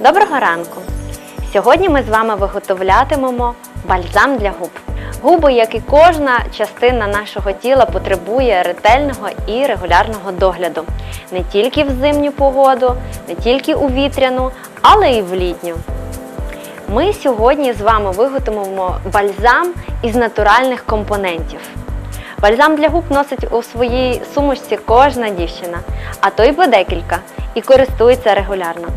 Доброго ранку! Сьогодні ми з вами виготовлятимемо бальзам для губ. Губи, як і кожна частина нашого тіла, потребує ретельного і регулярного догляду. Не тільки в зимню погоду, не тільки у вітряну, але й в літню. Ми сьогодні з вами виготовимо бальзам із натуральних компонентів. Бальзам для губ носить у своїй сумочці кожна дівчина, а то й по декілька, і користується регулярно.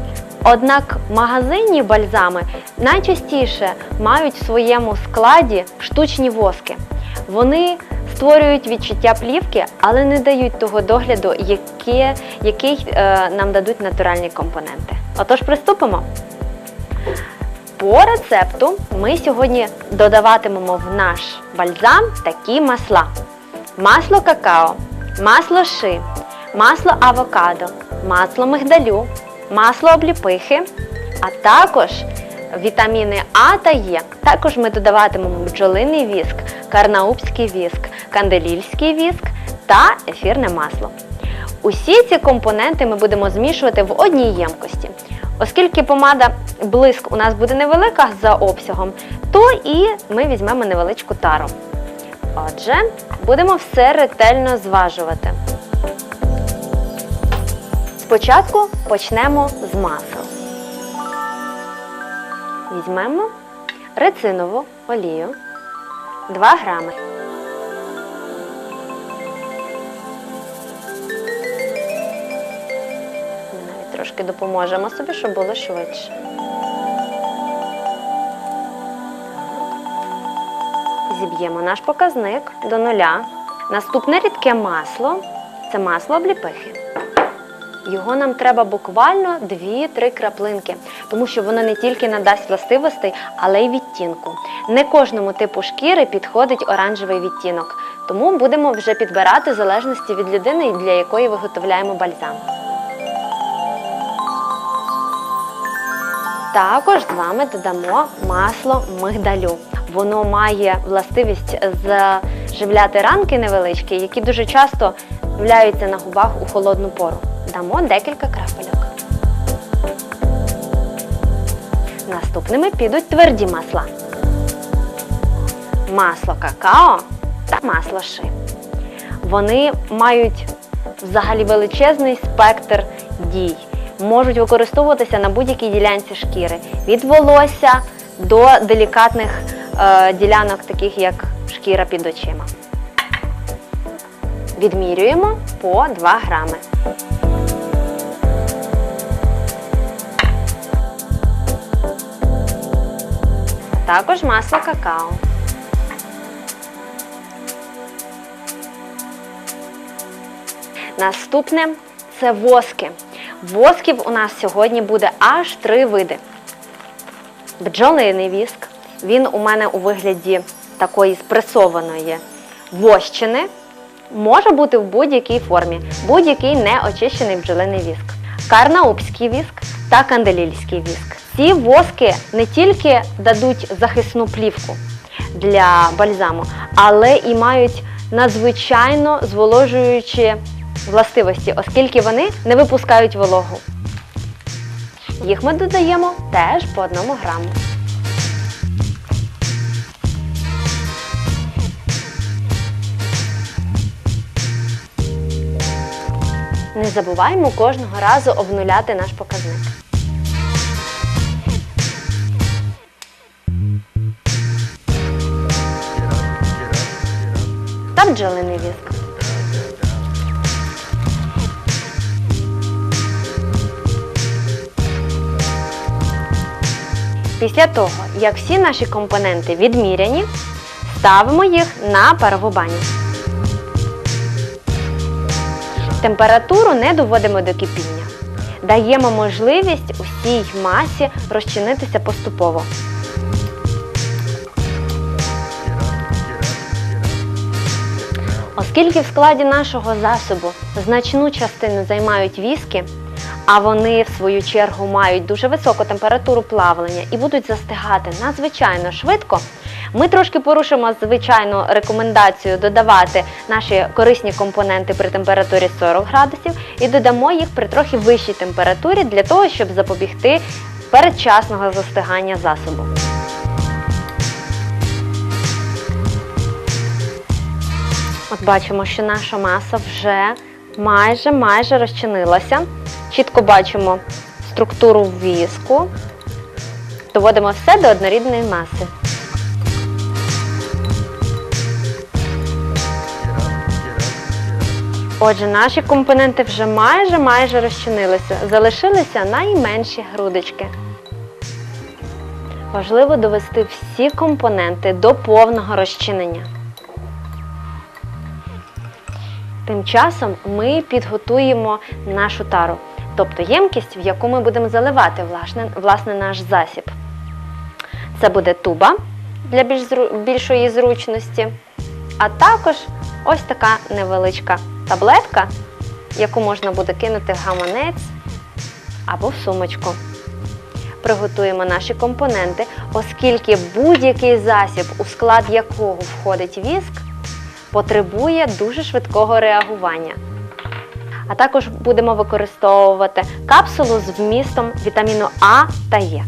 Однак магазинні бальзами найчастіше мають в своєму складі штучні воски. Вони створюють відчуття плівки, але не дають того догляду, яке, який е, нам дадуть натуральні компоненти. Отож, приступимо. По рецепту ми сьогодні додаватимемо в наш бальзам такі масла: масло какао, масло ши, масло авокадо, масло мигдалю, масло обліпихи, а також вітаміни А та Е. Також ми додаватимемо бджолиний віск, карнаубський віск, канделільський віск та ефірне масло. Усі ці компоненти ми будемо змішувати в одній ємкості. Оскільки помада блиск у нас буде невелика за обсягом, то і ми візьмемо невеличку тару. Отже, будемо все ретельно зважувати. Спочатку почнемо з масел. Візьмемо рецинову олію 2 грами. Ми навіть трошки допоможемо собі, щоб було швидше. Зіб'ємо наш показник до нуля. Наступне рідке масло це масло обліпихи. Його нам треба буквально 2-3 краплинки, тому що воно не тільки надасть властивостей, але й відтінку. Не кожному типу шкіри підходить оранжевий відтінок, тому будемо вже підбирати в залежності від людини, для якої виготовляємо бальзам. Також з вами додамо масло мигдалю. Воно має властивість заживляти ранки невеличкі, які дуже часто являються на губах у холодну пору. Дамо декілька крапельок. Наступними підуть тверді масла. Масло какао та масло ши. Вони мають взагалі величезний спектр дій. Можуть використовуватися на будь-якій ділянці шкіри від волосся до делікатних е, ділянок, таких як шкіра під очима. Відмірюємо по 2 грами. Також масло какао. Наступне це воски. Восків у нас сьогодні буде аж три види. Бджолиний віск. Він у мене у вигляді такої спресованої вощини. Може бути в будь-якій формі, будь-який неочищений бджолиний віск. Карнаубський віск та канделільський віск. Ці воски не тільки дадуть захисну плівку для бальзаму, але і мають надзвичайно зволожуючі властивості, оскільки вони не випускають вологу. Їх ми додаємо теж по одному граму. Не забуваємо кожного разу обнуляти наш показник. Та бджолиний віск. Після того, як всі наші компоненти відміряні, ставимо їх на парову баню. Температуру не доводимо до кипіння. Даємо можливість усій масі розчинитися поступово. Оскільки в складі нашого засобу значну частину займають віски, а вони в свою чергу мають дуже високу температуру плавлення і будуть застигати надзвичайно швидко, Ми трошки порушимо звичайну рекомендацію додавати наші корисні компоненти при температурі 40 градусів і додамо їх при трохи вищій температурі для того, щоб запобігти передчасного застигання засобу. От бачимо, що наша маса вже майже майже розчинилася. Чітко бачимо структуру віску. Доводимо все до однорідної маси. Отже, наші компоненти вже майже майже розчинилися. Залишилися найменші грудочки. Важливо довести всі компоненти до повного розчинення. Тим часом ми підготуємо нашу тару, тобто ємкість, в яку ми будемо заливати власне, власне наш засіб. Це буде туба для більш більшої зручності, а також ось така невеличка таблетка, яку можна буде кинути в гаманець або в сумочку. Приготуємо наші компоненти, оскільки будь-який засіб, у склад якого входить віск, потребує дуже швидкого реагування. А також будемо використовувати капсулу з вмістом вітаміну А та Е.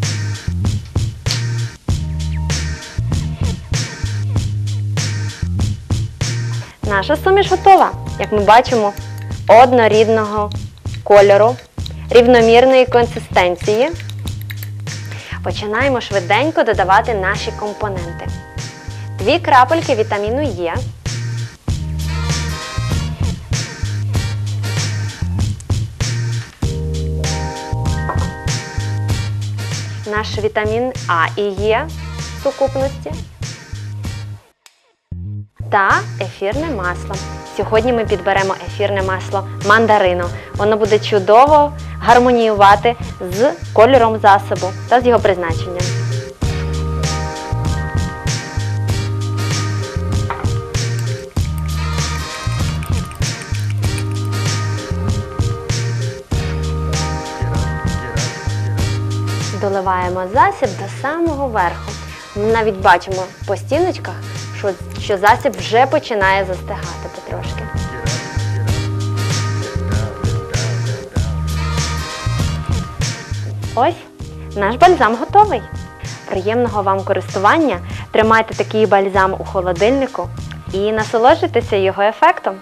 Наша суміш готова, як ми бачимо, однорідного кольору, рівномірної консистенції. Починаємо швиденько додавати наші компоненти. Дві крапельки вітаміну Е. Наш вітамін А і Е в сукупності та ефірне масло. Сьогодні ми підберемо ефірне масло мандарину. Воно буде чудово гармоніювати з кольором засобу та з його призначенням. Доливаємо засіб до самого верху. Ми навіть бачимо по стіночках, що, що засіб вже починає застигати потрошки. Ось наш бальзам готовий. Приємного вам користування. Тримайте такий бальзам у холодильнику і насолоджуйтеся його ефектом.